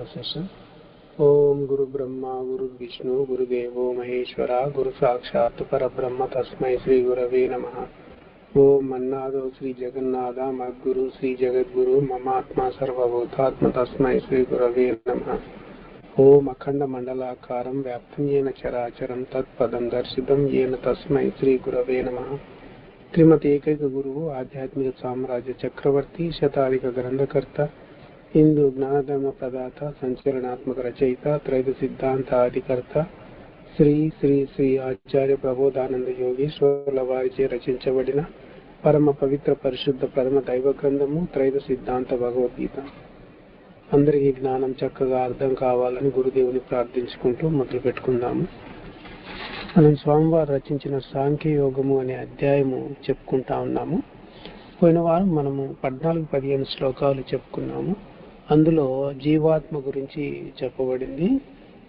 Professor ओम गुरु ब्रह्मा, गुरु विष्णु गुरुदेव महेश्वरा, गुरु साक्षात पर ब्रह्म तस्मय श्री गुरवे नम। ओम मन्नादो श्री जगन्नाथा मद्गुरु श्री जगत गुरु ममात्मा सर्वभूतात्म तस्मय श्री गुरवे नम। ओम अखंड मंडलाकारं व्याप्तं येन चराचरं तत्पदं दर्शितं येन तस्मै श्रीगुरवे नमः। श्रीमती एकैकगुरुः आध्यात्मिकसाम्राज्यचक्रवर्ती शताधिकग्रन्थकर्ता హిందూ జ్ఞానధర్మ ప్రదాత సంచలనాత్మక రచయిత త్రైత సిద్ధాంత ఆదికర్త శ్రీ శ్రీ శ్రీ ఆచార్య ప్రబోధానంద యోగేశ్వరుల వారిచే రచించబడిన పరమ పవిత్ర పరిశుద్ధ ప్రథమ దైవ గ్రంథము త్రైత సిద్ధాంత భగవద్గీత అందరికీ జ్ఞానం చక్కగా అర్థం కావాలని గురుదేవుని ప్రార్థించుకుంటూ మొదలు పెట్టుకుందాము మనం స్వామివారు రచించిన సాంఖ్య యోగము అనే అధ్యాయము చెప్పుకుంటా ఉన్నాము. పోయిన వారం మనము పద్నాలుగు పదిహేను శ్లోకాలు చెప్పుకున్నాము. అందులో జీవాత్మ గురించి చెప్పబడింది.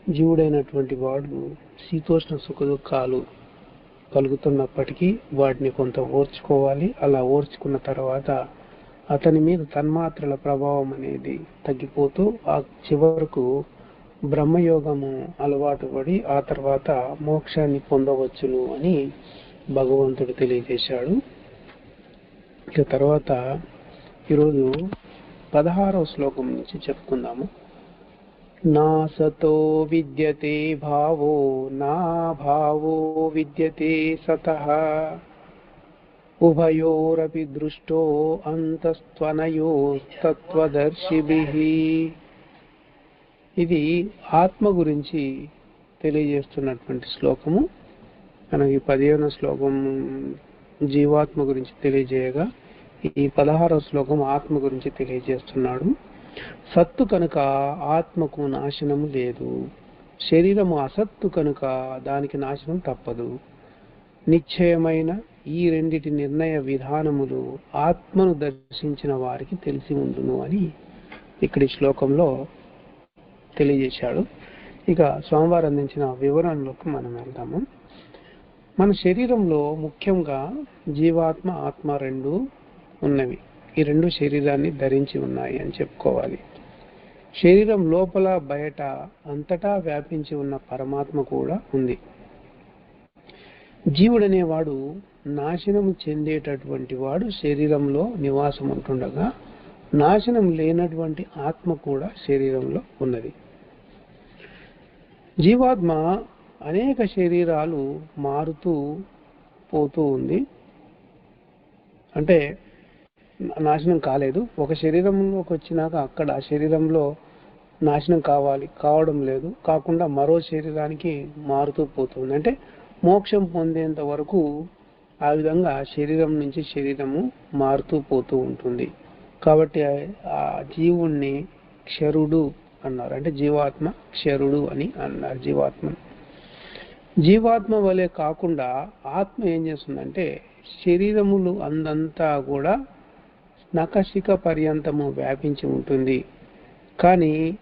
జీవుడైనటువంటి వాడు శీతోష్ణ సుఖ దుఃఖాలు కలుగుతున్నప్పటికీ వాటిని కొంత ఓర్చుకోవాలి. అలా ఓర్చుకున్న తర్వాత అతని మీద తన్మాత్రల ప్రభావం అనేది తగ్గిపోతూ ఆ చివరకు బ్రహ్మయోగము అలవాటు పడి ఆ తర్వాత మోక్షాన్ని పొందవచ్చును అని భగవంతుడు తెలియజేశాడు. ఇక తర్వాత ఈరోజు పదహారవ శ్లోకం నుంచి చెప్పుకుందాము. నా సతో విద్యతే భావో నా భావో విద్యతే సత. ఉభయోరపి దృష్టో అంతస్త్వనయోస్తత్వదర్శిభిః ఇది ఆత్మ గురించి తెలియజేస్తున్నటువంటి శ్లోకము. మనకి పదిహేను శ్లోకం జీవాత్మ గురించి తెలియజేయగా ఈ పదహారవ శ్లోకం ఆత్మ గురించి తెలియజేస్తున్నాడు. సత్తు కనుక ఆత్మకు నాశనము లేదు. శరీరము అసత్తు కనుక దానికి నాశనం తప్పదు. నిశ్చయమైన ఈ రెండిటి నిర్ణయ విధానములు ఆత్మను దర్శించిన వారికి తెలిసి ఉండును అని ఇక్కడి శ్లోకంలో తెలియజేశాడు. ఇక స్వామివారు అందించిన వివరణలోకి మనం వెళ్దాము. మన శరీరంలో ముఖ్యంగా జీవాత్మ ఆత్మ రెండు ఉన్నవి. ఈ రెండు శరీరాన్ని ధరించి ఉన్నాయి అని చెప్పుకోవాలి. శరీరం లోపల బయట అంతటా వ్యాపించి ఉన్న పరమాత్మ కూడా ఉంది. జీవుడనేవాడు నాశనం చెందేటటువంటి వాడు శరీరంలో నివాసం ఉంటుండగా నాశనం లేనటువంటి ఆత్మ కూడా శరీరంలో ఉన్నది. జీవాత్మ అనేక శరీరాలు మారుతూ పోతూ ఉంది. అంటే నాశనం కాలేదు. ఒక శరీరంలోకి వచ్చినాక అక్కడ శరీరంలో నాశనం కావాలి కావడం లేదు. కాకుండా మరో శరీరానికి మారుతూ పోతుంది. అంటే మోక్షం పొందేంత వరకు ఆ విధంగా శరీరం నుంచి శరీరము మారుతూ పోతూ ఉంటుంది. కాబట్టి ఆ జీవుణ్ణి క్షరుడు అన్నారు. అంటే జీవాత్మ క్షరుడు అని అన్నారు జీవాత్మ. జీవాత్మ వలె కాకుండా ఆత్మ ఏం చేస్తుందంటే శరీరములు అందంతా కూడా నకశిక పర్యంతము వ్యాపించి ఉంటుంది. కానీ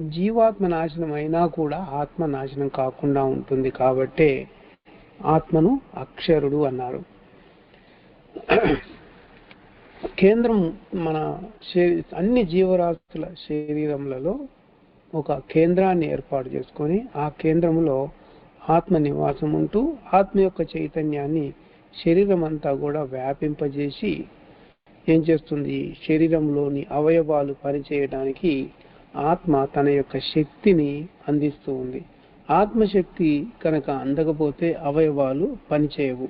జీవాత్మ నాశనం అయినా కూడా ఆత్మ నాశనం కాకుండా ఉంటుంది కాబట్టే ఆత్మను అక్షరుడు అన్నారు. కేంద్రం మన అన్ని జీవరాశుల శరీరములలో ఒక కేంద్రాన్ని ఏర్పాటు చేసుకొని ఆ కేంద్రంలో ఆత్మ నివాసం ఉంటూ ఆత్మ యొక్క చైతన్యాన్ని శరీరం అంతా కూడా వ్యాపింపజేసి ఏం చేస్తుంది? శరీరంలోని అవయవాలు పనిచేయడానికి ఆత్మ తన యొక్క శక్తిని అందిస్తూ ఉంది. ఆత్మశక్తి కనుక అందకపోతే అవయవాలు పనిచేయవు.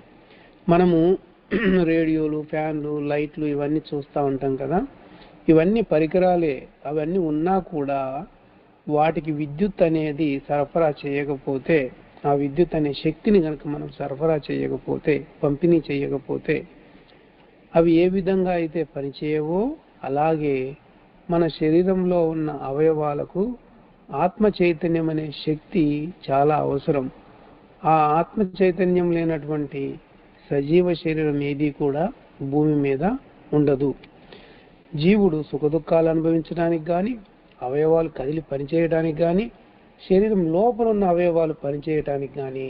మనము రేడియోలు ఫ్యాన్లు లైట్లు ఇవన్నీ చూస్తూ ఉంటాం కదా? ఇవన్నీ పరికరాలే. అవన్నీ ఉన్నా కూడా వాటికి విద్యుత్ అనేది సరఫరా చేయకపోతే ఆ విద్యుత్ అనే శక్తిని కనుక మనం సరఫరా చేయకపోతే పంపిణీ చేయకపోతే అవి ఏ విధంగా అయితే పనిచేయవో అలాగే మన శరీరంలో ఉన్న అవయవాలకు ఆత్మ చైతన్యం అనే శక్తి చాలా అవసరం. ఆ ఆత్మ చైతన్యం లేనటువంటి సజీవ శరీరం ఏది కూడా భూమి మీద ఉండదు. జీవుడు సుఖదుఖాలు అనుభవించడానికి కానీ అవయవాలు కదిలి పనిచేయడానికి కానీ శరీరం లోపల ఉన్న అవయవాలు పనిచేయటానికి కానీ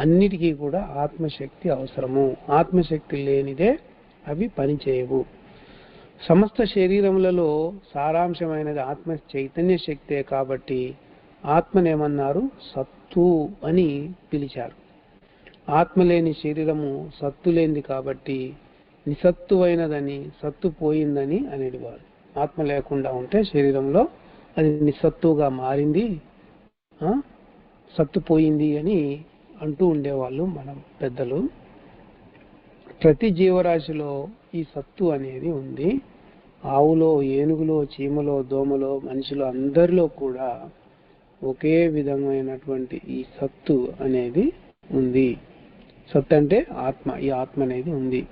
అన్నిటికీ కూడా ఆత్మశక్తి అవసరము. ఆత్మశక్తి లేనిదే అవి పనిచేయవు. సమస్త శరీరములలో సారాంశమైనది ఆత్మ చైతన్య శక్తే కాబట్టి ఆత్మనేమన్నారు? సత్తు అని పిలిచారు. ఆత్మ లేని శరీరము సత్తు లేనిది కాబట్టి నిసత్తువైనదని సత్తు పోయిందని అనేవారు. ఆత్మ లేకుండా ఉంటే శరీరంలో అది నిస్సత్తుగా మారింది. సత్తు పోయింది అని అంటూ ఉండేవాళ్ళు మన పెద్దలు. ప్రతి జీవరాశిలో ఈ సత్తు అనేది ఉంది. ఆవులో ఏనుగులో చీమలో దోమలో మనిషిలో అందరిలో కూడా ఒకే విధమైనటువంటి ఈ సత్తు అనేది ఉంది. సత్తు అంటే ఆత్మ ఈ ఆత్మ అనేది ఉంది.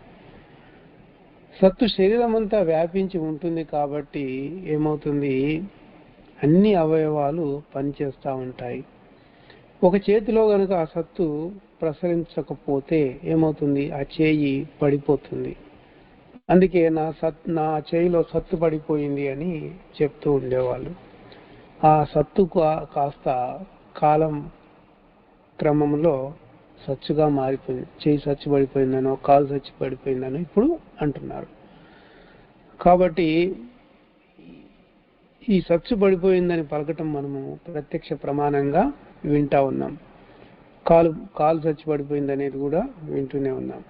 సత్తు శరీరం అంతా వ్యాపించి ఉంటుంది కాబట్టి ఏమవుతుంది? అన్ని అవయవాలు పనిచేస్తూ ఉంటాయి. ఒక చేతిలో గనుక ఆ సత్తు ప్రసరించకపోతే ఏమవుతుంది? ఆ చేయి పడిపోతుంది. అందుకే నా సత్ నా చేయిలో సత్తు పడిపోయింది అని చెప్తూ ఉండేవాళ్ళు. ఆ సత్తు కాస్త కాలం క్రమంలో సచ్చుగా మారిపోయింది చేయి సచ్చి పడిపోయిందనో కాలు సచ్చి పడిపోయిందనో ఇప్పుడు అంటున్నారు. కాబట్టి ఈ సచ్చు పడిపోయిందని పలకటం మనము ప్రత్యక్ష ప్రమాణంగా వింటా ఉన్నాం. కాలు కాలు చచ్చి పడిపోయింది అనేది కూడా వింటూనే ఉన్నాం.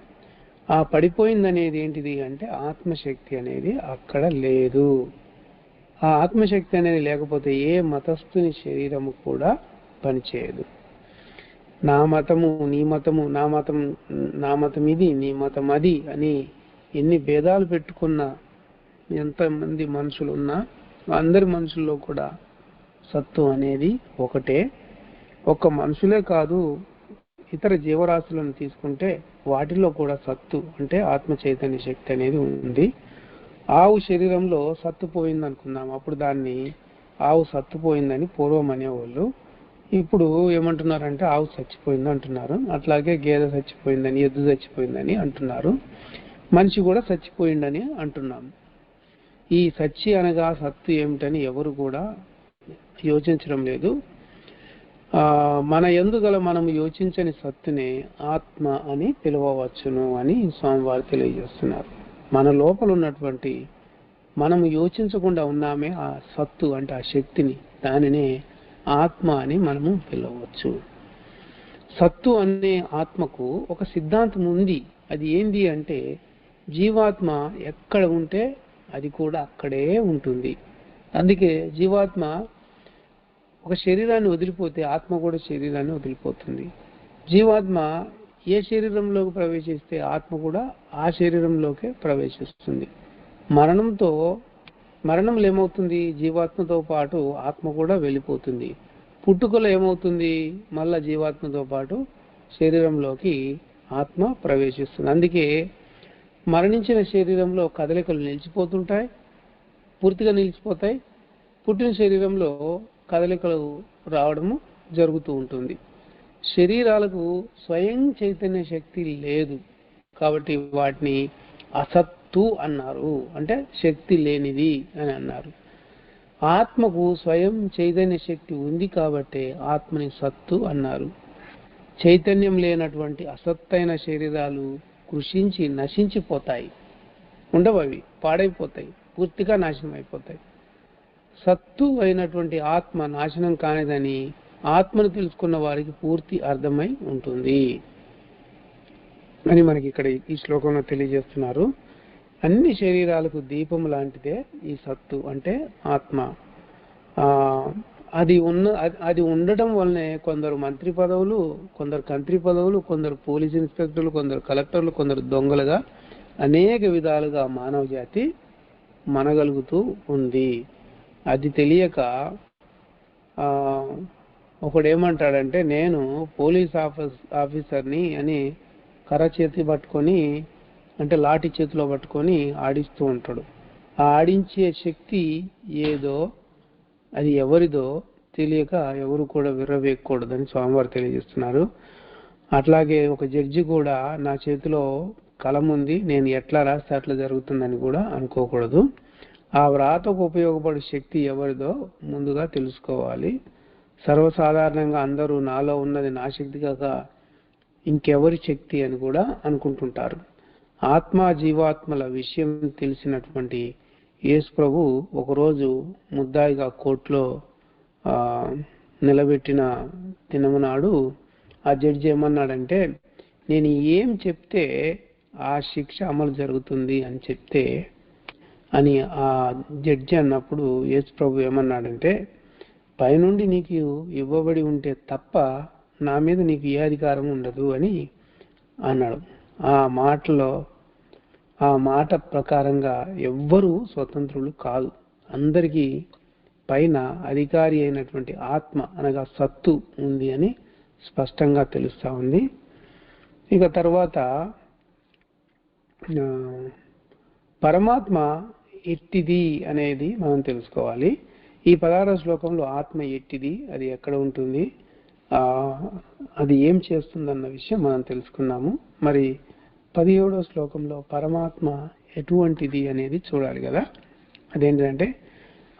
ఆ పడిపోయింది అనేది ఏంటిది అంటే ఆత్మశక్తి అనేది అక్కడ లేదు. ఆ ఆత్మశక్తి అనేది లేకపోతే ఏ మతస్థుని శరీరము కూడా పనిచేయదు. నా మతము నీ మతము నా మతం నా మతం ఇది నీ మతం అది అని ఎన్ని భేదాలు పెట్టుకున్న ఎంతమంది మనుషులు ఉన్నా అందరి మనుషుల్లో కూడా సత్తు అనేది ఒకటే. ఒక్క మనుషులే కాదు ఇతర జీవరాశులను తీసుకుంటే వాటిలో కూడా సత్తు అంటే ఆత్మ చైతన్య శక్తి అనేది ఉంది. ఆవు శరీరంలో సత్తు పోయింది అనుకుందాం అప్పుడు దాన్ని ఆవు సత్తు పోయిందని పూర్వం అనేవాళ్ళు. ఇప్పుడు ఏమంటున్నారంటే ఆవు చచ్చిపోయింది అంటున్నారు. అట్లాగే గేదె చచ్చిపోయిందని ఎద్దు చచ్చిపోయిందని అంటున్నారు. మనిషి కూడా చచ్చిపోయిందని అంటున్నాము ఈ సచ్చి అనగా సత్తు ఏమిటని ఎవరు కూడా యోచించడం లేదు. మన ఎందుగల మనం యోచించని సత్తునే ఆత్మ అని పిలవవచ్చును అని స్వామివారు తెలియజేస్తున్నారు. మన లోపల ఉన్నటువంటి మనం యోచించకుండా ఉన్నామే ఆ సత్తు అంటే ఆ శక్తిని దానినే ఆత్మ అని మనము పిలవచ్చు. సత్తు అనే ఆత్మకు ఒక సిద్ధాంతం ఉంది. అది ఏంది అంటే జీవాత్మ ఎక్కడ ఉంటే అది కూడా అక్కడే ఉంటుంది. అందుకే జీవాత్మ ఒక శరీరాన్ని వదిలిపోతే ఆత్మ కూడా శరీరాన్ని వదిలిపోతుంది. జీవాత్మ ఏ శరీరంలోకి ప్రవేశిస్తే ఆత్మ కూడా ఆ శరీరంలోకే ప్రవేశిస్తుంది. మరణంతో మరణంలో ఏమవుతుంది? జీవాత్మతో పాటు ఆత్మ కూడా వెళ్ళిపోతుంది. పుట్టుకలో ఏమవుతుంది? మళ్ళా జీవాత్మతో పాటు శరీరంలోకి ఆత్మ ప్రవేశిస్తుంది. అందుకే మరణించిన శరీరంలో కదలికలు నిలిచిపోతుంటాయి పూర్తిగా నిలిచిపోతాయి. పుట్టిన శరీరంలో కదలికలు రావడము జరుగుతూ ఉంటుంది. శరీరాలకు స్వయం చైతన్య శక్తి లేదు. కాబట్టి వాటిని అసత్తు అన్నారు. అంటే శక్తి లేనిది అని అన్నారు. ఆత్మకు స్వయం చైతన్య శక్తి ఉంది కాబట్టి ఆత్మని సత్తు అన్నారు. చైతన్యం లేనటువంటి అసత్తైన శరీరాలు కృషించి నశించిపోతాయి. ఉండవు అవి పాడైపోతాయి. పూర్తిగా నాశనం అయిపోతాయి సత్తు అయినటువంటి ఆత్మ నాశనం కానిదని ఆత్మను తెలుసుకున్న వారికి పూర్తి అర్థమై ఉంటుంది. అని మనకి ఇక్కడ ఈ శ్లోకంలో తెలియజేస్తున్నారు. అన్ని శరీరాలకు దీపం లాంటిదే ఈ సత్తు అంటే ఆత్మ. ఆ అది ఉన్న అది- అది ఉండటం వల్లనే కొందరు మంత్రి పదవులు కొందరు కంత్రి పదవులు కొందరు పోలీస్ ఇన్స్పెక్టర్లు కొందరు కలెక్టర్లు కొందరు దొంగలుగా అనేక విధాలుగా మానవ జాతి మనగలుగుతూ ఉంది. అది తెలియక ఒకడు ఏమంటాడంటే నేను పోలీస్ ఆఫీస్ ఆఫీసర్ని అని కర్ర చేతి పట్టుకొని అంటే లాఠీ చేతిలో పట్టుకొని ఆడిస్తూ ఉంటాడు. ఆ ఆడించే శక్తి ఏదో అది ఎవరిదో తెలియక ఎవరు కూడా విర్రవేయకూడదని స్వామివారు తెలియజేస్తున్నారు. అట్లాగే ఒక జడ్జి కూడా నా చేతిలో కలం ఉంది నేను ఎట్లా రాస్తే అట్లా జరుగుతుందని కూడా అనుకోకూడదు. ఆ వ్రాతకు ఉపయోగపడే శక్తి ఎవరిదో ముందుగా తెలుసుకోవాలి. సర్వసాధారణంగా అందరూ నాలో ఉన్నది నా శక్తి కాక ఇంకెవరి శక్తి అని కూడా అనుకుంటుంటారు. ఆత్మ జీవాత్మల విషయం తెలిసినటువంటి యేసు ప్రభు ఒకరోజు ముద్దాయిగా కోర్టులో నిలబెట్టిన దినమునాడు ఆ జడ్జి ఏమన్నాడంటే నేను ఏం చెప్తే ఆ శిక్ష అమలు జరుగుతుంది అని చెప్తే అని ఆ జడ్జి అన్నప్పుడు యేసు ప్రభు ఏమన్నాడంటే పైనుండి నీకు ఇవ్వబడి ఉంటే తప్ప నా మీద నీకు ఏ అధికారం ఉండదు అని అన్నాడు. ఆ మాటలో ఆ మాట ప్రకారంగా ఎవ్వరూ స్వతంత్రులు కాదు. అందరికీ పైన అధికారి అయినటువంటి ఆత్మ అనగా సత్తు ఉంది అని స్పష్టంగా తెలుస్తా ఉంది. ఇక తర్వాత పరమాత్మ ఎట్టిది అనేది మనం తెలుసుకోవాలి. ఈ పదహార శ్లోకంలో ఆత్మ ఎట్టిది అది ఎక్కడ ఉంటుంది అది ఏం చేస్తుందన్న విషయం మనం తెలుసుకున్నాము. మరి పదిహేడో శ్లోకంలో పరమాత్మ ఎటువంటిది అనేది చూడాలి కదా? అదేంటంటే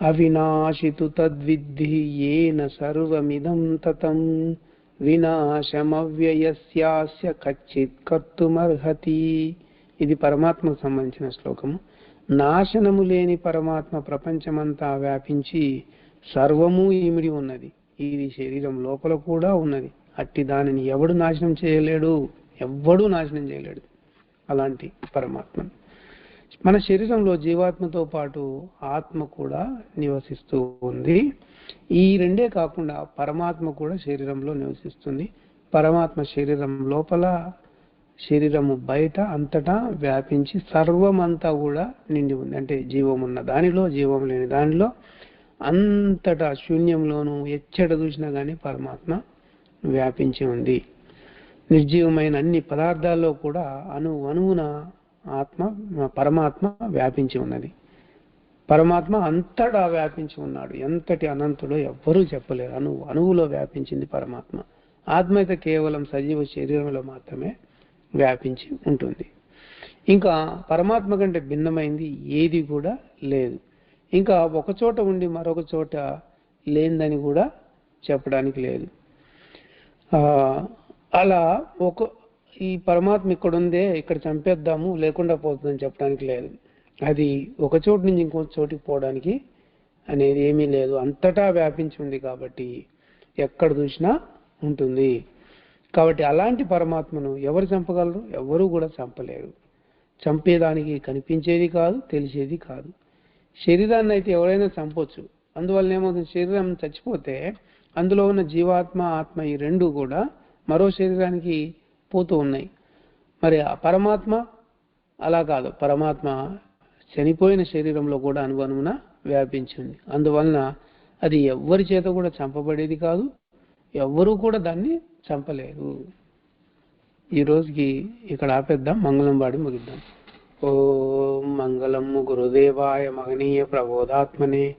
అవినాశితు తద్విద్ధి ఏన సర్వమిదం తతం వినాశమవ్యయస్యాస్య కచ్చిత్ కర్తుమర్హతి. ఇది పరమాత్మకు సంబంధించిన శ్లోకము. నాశనము లేని పరమాత్మ ప్రపంచమంతా వ్యాపించి సర్వము ఇమిడి ఉన్నది. ఇది శరీరం లోపల కూడా ఉన్నది. అట్టి దానిని ఎవడు నాశనం చేయలేడు? ఎవ్వడూ నాశనం చేయలేడు. అలాంటి పరమాత్మ. మన శరీరంలో జీవాత్మతో పాటు ఆత్మ కూడా నివసిస్తూ ఉంది. ఈ రెండే కాకుండా పరమాత్మ కూడా శరీరంలో నివసిస్తుంది. పరమాత్మ శరీరం లోపల శరీరము బయట అంతటా వ్యాపించి సర్వమంతా కూడా నిండి ఉంది. అంటే జీవం ఉన్న దానిలో జీవం లేని దానిలో అంతటా శూన్యంలోనూ ఎచ్చట చూసినా కానీ పరమాత్మ వ్యాపించి ఉంది. నిర్జీవమైన అన్ని పదార్థాల్లో కూడా అణు అణువున ఆత్మ పరమాత్మ వ్యాపించి ఉన్నది. పరమాత్మ అంతటా వ్యాపించి ఉన్నాడు. ఎంతటి అనంతుడో ఎవ్వరూ చెప్పలేరు. అణు అణువులో వ్యాపించింది పరమాత్మ. ఆత్మ అయితే కేవలం సజీవ శరీరంలో మాత్రమే వ్యాపించి ఉంటుంది. ఇంకా పరమాత్మ కంటే భిన్నమైంది ఏది కూడా లేదు. ఇంకా ఒక చోట ఉండి మరొక చోట లేనిదని కూడా చెప్పడానికి లేదు. అలా ఒక ఈ పరమాత్మ ఇక్కడ ఉందే ఇక్కడ చంపేద్దాము లేకుండా పోతుందని చెప్పడానికి లేదు. అది ఒక చోటు నుంచి ఇంకో చోటికి పోవడానికి అనేది ఏమీ లేదు. అంతటా వ్యాపించి ఉంది కాబట్టి ఎక్కడ చూసినా ఉంటుంది. కాబట్టి అలాంటి పరమాత్మను ఎవరు చంపగలరు? ఎవరు కూడా చంపలేరు. చంపేదానికి కనిపించేది కాదు తెలిసేది కాదు. శరీరాన్ని అయితే ఎవరైనా చంపొచ్చు. అందువల్ల ఏమవుతుంది? శరీరం చచ్చిపోతే అందులో ఉన్న జీవాత్మ ఆత్మ ఈ రెండు కూడా మరో శరీరానికి పోతూ ఉన్నాయి. మరి ఆ పరమాత్మ అలా కాదు. పరమాత్మ చనిపోయిన శరీరంలో కూడా అనుగుణమున వ్యాపించింది. అందువలన అది ఎవ్వరి చేత కూడా చంపబడేది కాదు. ఎవ్వరూ కూడా దాన్ని చంపలేరు. ఈ రోజుకి ఇక్కడ ఆపేద్దాం. మంగళం వాడి ముగిద్దాం. ఓం మంగళం గురుదేవాయ మహనీయ ప్రబోధాత్మనే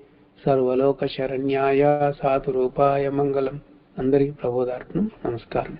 సర్వలోక శరణ్యాయ సాతురూపాయ మంగళం. అందరికీ ప్రబోధాత్మం నమస్కారం.